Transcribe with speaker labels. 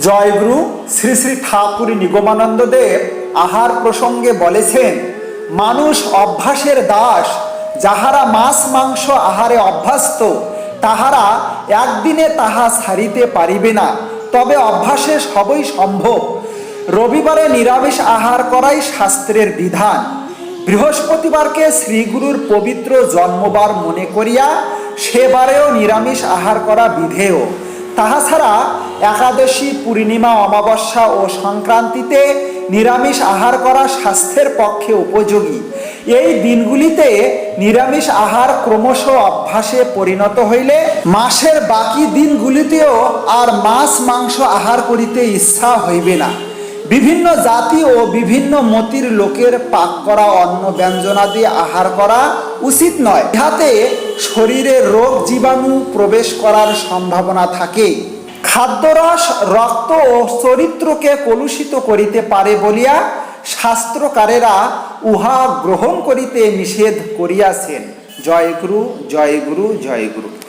Speaker 1: জয়গুরু শ্রী শ্রী ঠাকুর নিগমানন্দ দেব আহার প্রসঙ্গে বলেছেন, মানুষ অভ্যাসের দাস, যাহারা মাছ, মাংস আহারে অভ্যস্ত, তাহারা একদিনে তাহা ছাড়িতে পারিবে না। তবে অভ্যাসে সবই সম্ভব। রবিবারে নিরামিষ আহার করাই শাস্ত্রের বিধান। বৃহস্পতিবারকে শ্রীগুরুর পবিত্র জন্মবার মনে করিয়া, সেবারেও নিরামিষ আহার করা বিধেয়। তাহা ছাড়া একাদশী, পূর্ণিমা, অমাবস্যা ও সংক্রান্তিতে নিরামিষ আহার করা স্বাস্থ্যের পক্ষে উপযোগী। এই দিনগুলিতে নিরামিষ আহার ক্রমশ অভ্যাসে পরিণত হইলে মাসের বাকি দিনগুলিতেও আর মাছ, মাংস আহার করিতে ইচ্ছা হইবে না। বিভিন্ন জাতি ও বিভিন্ন মতির লোকের পাক করা অন্ন ব্যঞ্জনাদি আহার করা উচিত নয়। ইহাতে শরীরে রোগ জীবাণু প্রবেশ করার সম্ভাবনা থাকে। খাদ্যরস, রক্ত ও চরিত্রকে কলুষিত করিতে পারে বলিয়া শাস্ত্রকারেরা উহা গ্রহণ করিতে নিষেধ করিয়াছেন। জয় গুরু জয় গুরু জয় গুরু।